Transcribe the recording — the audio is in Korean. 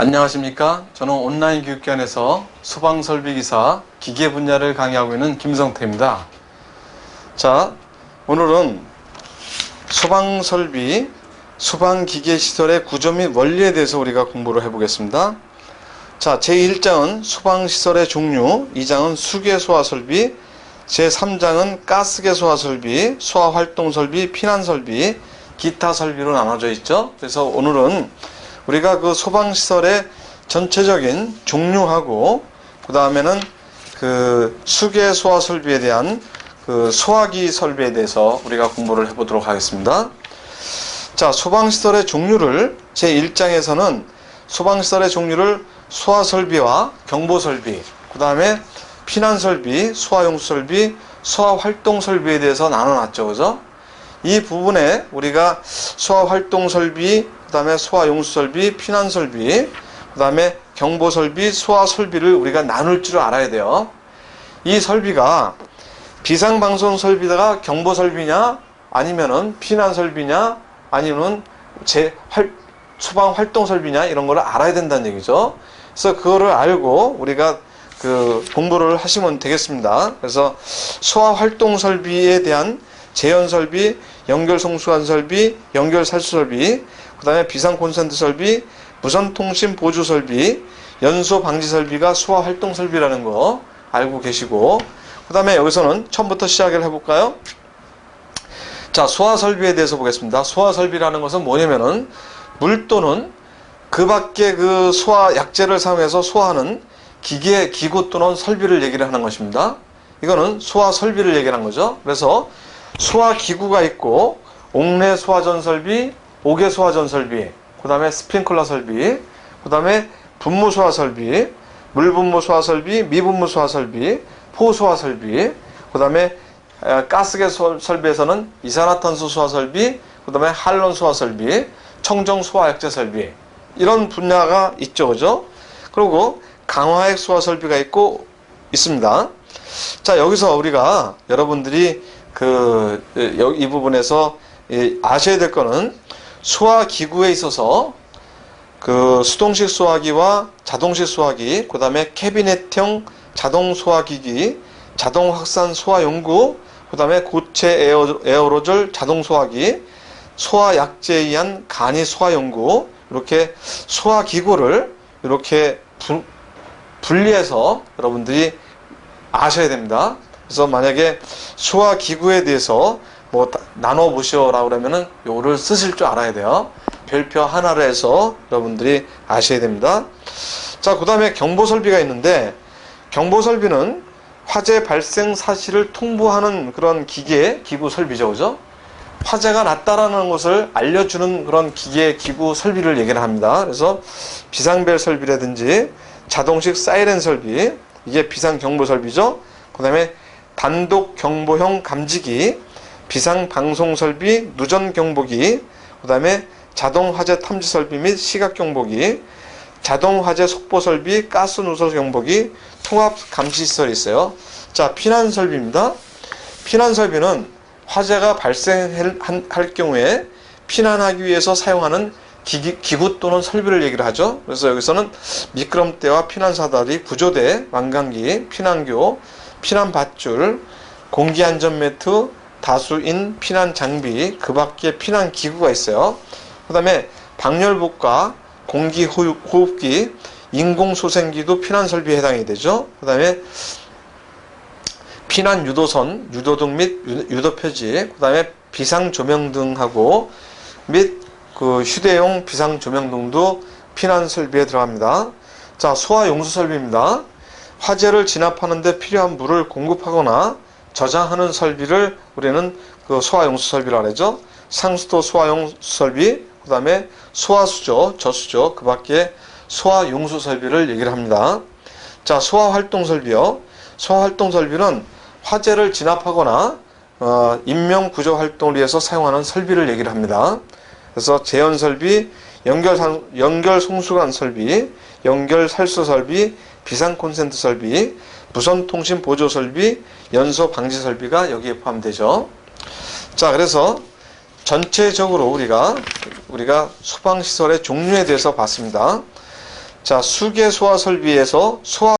안녕하십니까. 저는 온라인 교육기관에서 소방설비기사 기계 분야를 강의하고 있는 김성태입니다. 자, 오늘은 소방설비, 소방기계시설의 구조 및 원리에 대해서 우리가 공부를 해보겠습니다. 자, 제1장은 소방시설의 종류, 2장은 수계소화설비, 제3장은 가스계소화설비, 소화활동설비, 피난설비, 기타 설비로 나눠져 있죠. 그래서 오늘은 우리가 그 소방시설의 전체적인 종류하고 그 다음에는 그 수계 소화 설비에 대한 그 소화기 설비에 대해서 우리가 공부를 해보도록 하겠습니다. 자, 소방시설의 종류를 제 1장에서는 소방시설의 종류를 소화 설비와 경보 설비, 그 다음에 피난 설비, 소화용수 설비, 소화 활동 설비에 대해서 나눠놨죠, 그죠? 이 부분에 우리가 소화 활동 설비, 그 다음에 소화 용수 설비, 피난 설비, 그 다음에 경보 설비, 소화 설비를 우리가 나눌 줄 알아야 돼요. 이 설비가 비상방송 설비다가 경보 설비냐, 아니면은 피난 설비냐, 아니면 제 활, 소방 활동 설비냐, 이런 거를 알아야 된다는 얘기죠. 그래서 그거를 알고 우리가 그 공부를 하시면 되겠습니다. 그래서 소화 활동 설비에 대한 재현 설비, 연결 송수관 설비, 연결 살수 설비, 그 다음에 비상 콘센트 설비, 무선 통신 보조 설비, 연소 방지 설비가 소화 활동 설비라는 거 알고 계시고, 그 다음에 여기서는 처음부터 시작을 해볼까요? 자, 소화 설비에 대해서 보겠습니다. 소화 설비라는 것은 뭐냐면은 물 또는 그 밖에 그 소화 약재를 사용해서 소화하는 기계, 기구 또는 설비를 얘기를 하는 것입니다. 이거는 소화 설비를 얘기하는 거죠. 그래서 소화 기구가 있고 옥내 소화전 설비, 옥외 소화전 설비, 그 다음에 스프링클러 설비, 그 다음에 분무 소화 설비, 물분무 소화 설비, 미분무 소화 설비, 포소화 설비, 그 다음에 가스계 설비에서는 이산화탄소 소화 설비, 그 다음에 할론 소화 설비, 청정 소화 약제 설비 이런 분야가 있죠, 그죠? 그리고 강화액 소화 설비가 있고 있습니다. 자 여기서 우리가 여러분들이 그 이 부분에서 아셔야 될 거는 소화 기구에 있어서 그 수동식 소화기와 자동식 소화기, 그 다음에 캐비넷형 자동 소화기기, 자동 확산 소화 연구, 그 다음에 고체 에어, 에어로졸 자동 소화기, 소화 약제에 의한 간이 소화 연구, 이렇게 소화 기구를 이렇게 분, 분리해서 여러분들이 아셔야 됩니다. 그래서 만약에 소화 기구에 대해서 뭐 나눠 보시오라 그러면은 요거를 쓰실 줄 알아야 돼요. 별표 하나를 해서 여러분들이 아셔야 됩니다. 자, 그다음에 경보 설비가 있는데 경보 설비는 화재 발생 사실을 통보하는 그런 기계, 기구 설비죠. 그죠? 화재가 났다라는 것을 알려주는 그런 기계, 기구 설비를 얘기를 합니다. 그래서 비상벨 설비라든지 자동식 사이렌 설비, 이게 비상 경보 설비죠. 그 다음에 단독 경보형 감지기, 비상 방송 설비, 누전 경보기, 그 다음에 자동 화재 탐지 설비 및 시각 경보기, 자동 화재 속보 설비, 가스 누설 경보기, 통합 감시 시설이 있어요. 자, 피난 설비입니다. 피난 설비는 화재가 발생할 경우에 피난하기 위해서 사용하는 기기, 기구 또는 설비를 얘기를 하죠. 그래서 여기서는 미끄럼대와 피난 사다리, 구조대, 왕강기, 피난교, 피난 밧줄, 공기안전매트, 다수인 피난 장비, 그 밖에 피난 기구가 있어요. 그 다음에 방열복과 공기 호흡기, 인공소생기도 피난 설비에 해당이 되죠. 그 다음에 피난 유도선, 유도등 및 유도 표지, 그 다음에 비상 조명등하고 및 그 휴대용 비상 조명등도 피난 설비에 들어갑니다. 자, 소화 용수 설비입니다. 화재를 진압하는데 필요한 물을 공급하거나 저장하는 설비를 우리는 그 소화용수 설비라 그러죠. 상수도 소화용 설비, 그 다음에 소화수조, 저수조, 그 밖에 소화용수 설비를 얘기를 합니다. 자, 소화활동 설비요. 소화활동 설비는 화재를 진압하거나 어, 인명 구조 활동을 위해서 사용하는 설비를 얘기를 합니다. 그래서 재현 설비, 연결 연결 송수관 설비, 연결 살수 설비, 비상 콘센트 설비, 무선 통신 보조 설비, 연소 방지 설비가 여기에 포함되죠. 자, 그래서 전체적으로 우리가 우리가 소방 시설의 종류에 대해서 봤습니다. 자, 수계 소화 설비에서 소화